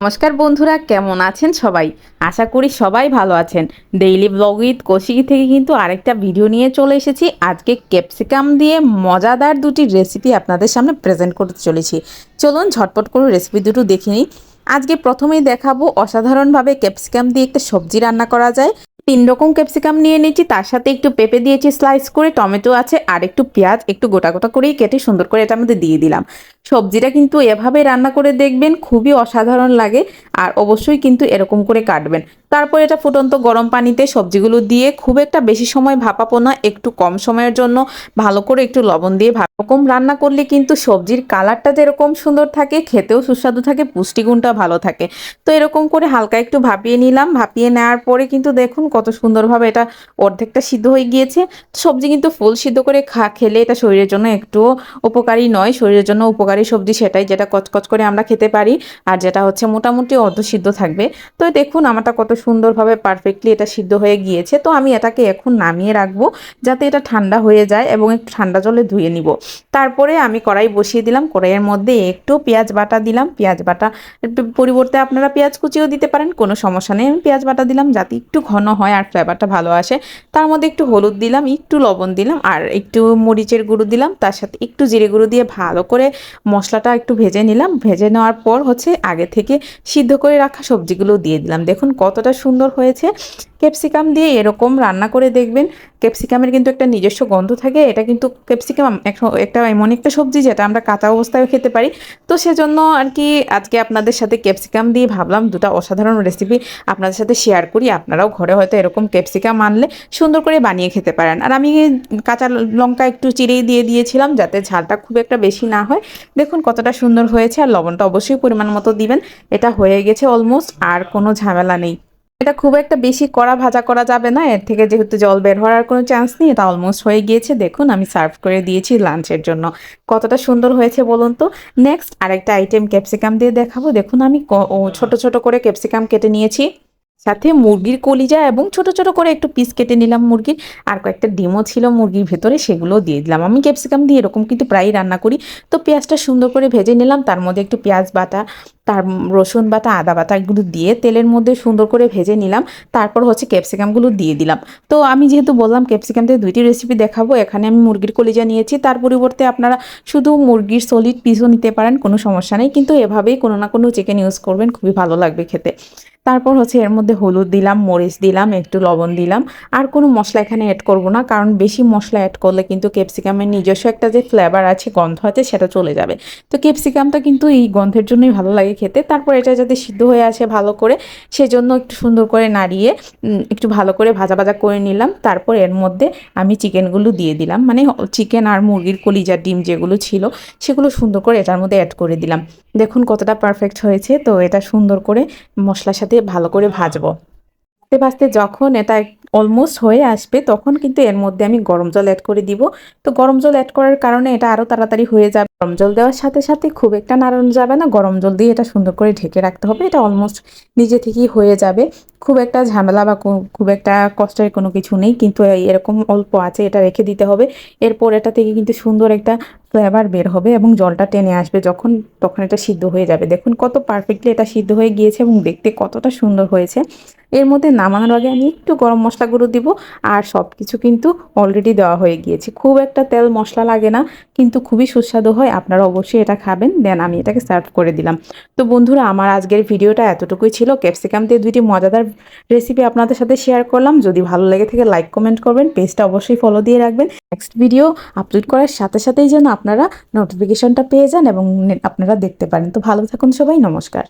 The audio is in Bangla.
নমস্কার বন্ধুরা, কেমন আছেন সবাই? আশা করি সবাই ভালো আছেন। ডেইলি ব্লগ উইথ কৌশিকি থেকে কিন্তু আরেকটা ভিডিও নিয়ে চলে এসেছি। আজকে ক্যাপসিকাম দিয়ে মজাদার দুটি রেসিপি আপনাদের সামনে প্রেজেন্ট করতে চলেছি। চলুন ঝটপট করে রেসিপি দুটো দেখে নিই। আজকে প্রথমেই দেখাবো, অসাধারণভাবে ক্যাপসিকাম দিয়ে একটা সবজি রান্না করা যায়। তিন রকম ক্যাপসিকাম নিয়ে নিয়েছি, তার সাথে একটু পেঁপে দিয়েছি স্লাইস করে, টমেটো আছে, আর একটু পেঁয়াজ, একটু গোটা গোটা করেই কেটে সুন্দর করে এটার মধ্যে দিয়ে দিলাম। সবজিটা কিন্তু এভাবে রান্না করে দেখবেন, খুবই অসাধারণ লাগে, আর অবশ্যই কিন্তু এরকম করে কাটবেন। তারপর এটা ফুটন্ত গরম পানিতে সবজিগুলো দিয়ে খুব একটা বেশি সময় ভাপাবো না, একটু কম সময়ের জন্য ভালো করে একটু লবণ দিয়ে এরকম রান্না করলে কিন্তু সবজির কালারটা যেরকম সুন্দর থাকে, খেতেও সুস্বাদু থাকে, পুষ্টিগুণটা ভালো থাকে। তো এরকম করে হালকা একটু ভাপিয়ে নিলাম, ভাপিয়ে নেওয়ার পরে কিন্তু দেখুন কত সুন্দরভাবে এটা অর্ধেকটা সিদ্ধ হয়ে গিয়েছে। সবজি কিন্তু ফুল সিদ্ধ করে খা, খেলে এটা শরীরের জন্য একটুও উপকারী নয়। শরীরের জন্য উপকারী সবজি সেটাই যেটা কচকচ করে আমরা খেতে পারি। আর যেটা হচ্ছে মোটামুটি অর্ধ সিদ্ধ থাকবে। তো দেখুন, আমারটা কত সুন্দরভাবে পারফেক্টলি এটা সিদ্ধ হয়ে গিয়েছে। তো আমি এটাকে এখন নামিয়ে রাখব যাতে এটা ঠান্ডা হয়ে যায় এবং একটু ঠান্ডা জলে ধুয়ে নিব। তারপরে আমি কড়াই বসিয়ে দিলাম। কড়াইয়ের মধ্যে একটু পেঁয়াজ বাটা দিলাম। পেঁয়াজ বাটা পরিবর্তে আপনারা পেঁয়াজ কুচিও দিতে পারেন। কোনো সমস্যা নেই। আমি পেঁয়াজ বাটা দিলাম যাতে একটু ঘন হয়। আর ফ্লেভারটা ভালো আসে। তার মধ্যে একটু হলুদ দিলাম, একটু লবণ দিলাম, আর একটু মরিচের গুঁড়ো দিলাম। তার সাথে একটু জিরে গুঁড়ো দিয়ে ভালো করে মশলাটা একটু ভেজে নিলাম। ভেজে নেওয়ার পর হচ্ছে আগে থেকে সিদ্ধ করে রাখা সবজিগুলো দিয়ে দিলাম। দেখুন কতটা সুন্দর হয়েছে। ক্যাপসিকাম দিয়ে এরকম রান্না করে দেখবেন। ক্যাপসিকামের কিন্তু একটা নিজস্ব গন্ধ থাকে। এটা কিন্তু ক্যাপসিকাম একটা এমন একটা সবজি যেটা আমরা কাঁচা অবস্থায় খেতে পারি। তো সেজন্য আর কি আজকে আপনাদের সাথে ক্যাপসিকাম দিয়ে ভাবলাম দুটা অসাধারণ রেসিপি আপনাদের সাথে শেয়ার করি। আপনারাও ঘরে হয়তো এরকম ক্যাপসিকাম আনলে সুন্দর করে বানিয়ে খেতে পারেন। আর আমি কাঁচা লঙ্কা একটু চিরেই দিয়ে দিয়েছিলাম যাতে ঝালটা খুব একটা বেশি না হয়। দেখুন কতটা সুন্দর হয়েছে আর লবণটা অবশ্যই পরিমাণ মতো দিবেন। এটা হয়ে গেছে অলমোস্ট আর কোনো ঝামেলা নেই। এটা খুব একটা বেশি কড়া ভাজা করা যাবে না, এর থেকে যেহেতু জল বের হওয়ার কোনো চান্স নেই, এটা অলমোস্ট হয়ে গিয়েছে। দেখুন আমি সার্ভ করে দিয়েছি লাঞ্চের জন্য। কতটা সুন্দর হয়েছে বলুন তো। নেক্সট আরেকটা আইটেম ক্যাপসিকাম দিয়ে দেখাবো। দেখুন আমি ছোট ছোট করে ক্যাপসিকাম কেটে নিয়েছি। সাথে মুরগির কলিজা এবং ছোট ছোট করে একটু পিস কেটে নিলাম মুরগির। আর কয়েকটা ডিমও ছিল মুরগির ভেতরে, সেগুলো দিয়ে দিলাম। আমি ক্যাপসিকাম দিয়ে এরকম কিন্তু প্রায়ই রান্না করি। তো পেঁয়াজটা সুন্দর করে ভেজে নিলাম। তার মধ্যে একটু পেঁয়াজ বাটা, তার রসুন বাটা, আদা বাটা এগুলো দিয়ে তেলের মধ্যে সুন্দর করে ভেজে নিলাম। তারপর হচ্ছে ক্যাপসিকামগুলো দিয়ে দিলাম। তো আমি যেহেতু বললাম ক্যাপসিকাম দিয়ে দুইটি রেসিপি দেখাবো, এখানে আমি মুরগির কলিজা নিয়েছি। তার পরিবর্তে আপনারা শুধু মুরগির সলিড পিসও নিতে পারেন, কোনো সমস্যা নেই। কিন্তু এভাবেই কোনো না কোনো চিকেন ইউজ করবেন, খুবই ভালো লাগবে খেতে। তারপর হচ্ছে এর মধ্যে হলুদ দিলাম, মরিচ দিলাম, একটু লবণ দিলাম। আর কোনো মশলা এখানে অ্যাড করব না, কারণ বেশি মশলা অ্যাড করলে কিন্তু ক্যাপসিকামের নিজস্ব একটা যে ফ্লেভার আছে, গন্ধ আছে, সেটা চলে যাবে। তো ক্যাপসিকামটা কিন্তু এই গন্ধের জন্যই ভালো লাগে খেতে। তারপর এটা যাতে সিদ্ধ হয়ে আসে ভালো করে, সেজন্য একটু সুন্দর করে নাড়িয়ে একটু ভালো করে ভাজা ভাজা করে নিলাম। তারপর এর মধ্যে আমি চিকেনগুলো দিয়ে দিলাম। মানে চিকেন আর মুরগির কলিজার ডিম যেগুলো ছিল, সেগুলো সুন্দর করে এটার মধ্যে অ্যাড করে দিলাম। দেখুন কতটা পারফেক্ট হয়েছে। তো এটা সুন্দর করে মশলার সাথে ভালো করে ভাজবো। ভাজতে ভাজতে যখন এটা অলমোস্ট হয়ে আসবে, তখন কিন্তু এর মধ্যে আমি গরম জল অ্যাড করে দিব। তো গরম জল অ্যাড করার কারণে এটা আরও তাড়াতাড়ি হয়ে যাবে। গরম জল দেওয়ার সাথে সাথে খুব একটা নাড়ানো যাবে না। গরম জল দিয়ে এটা সুন্দর করে ঢেকে রাখতে হবে। এটা অলমোস্ট নিজে থেকেই হয়ে যাবে। খুব একটা ঝামেলা বা খুব একটা কষ্টের কোনো কিছু নেই, কিন্তু এরকম অল্প আছে, এটা রেখে দিতে হবে। এরপর এটা থেকে কিন্তু সুন্দর একটা ফ্লেভার বের হবে এবং জলটা টেনে আসবে যখন, তখন এটা সিদ্ধ হয়ে যাবে। দেখুন কত পারফেক্টলি এটা সিদ্ধ হয়ে গিয়েছে এবং দেখতে কতটা সুন্দর হয়েছে। এর মধ্যে নামানোর আগে আমি একটু গরম মশলা গুঁড়ো দিব আর সব কিছু কিন্তু অলরেডি দেওয়া হয়ে গিয়েছে। খুব একটা তেল মশলা লাগে না, কিন্তু খুবই সুস্বাদু হয়, আপনারা অবশ্যই এটা খাবেন, দেন আমি এটাকে সার্ভ করে দিলাম। তো বন্ধুরা, আমার আজকের ভিডিওটা এতটুকুই ছিল। ক্যাপসিকাম দিয়ে দুইটি মজাদার রেসিপি আপনাদের সাথে শেয়ার করলাম। যদি ভালো লেগে থাকে লাইক কমেন্ট করবেন। পেজটা অবশ্যই ফলো দিয়ে রাখবেন। নেক্সট ভিডিও আপলোড করার সাথে সাথেই যেন আপনারা নোটিফিকেশনটা পেয়ে যান এবং আপনারা দেখতে পারেন। তো ভালো থাকুন সবাই, নমস্কার।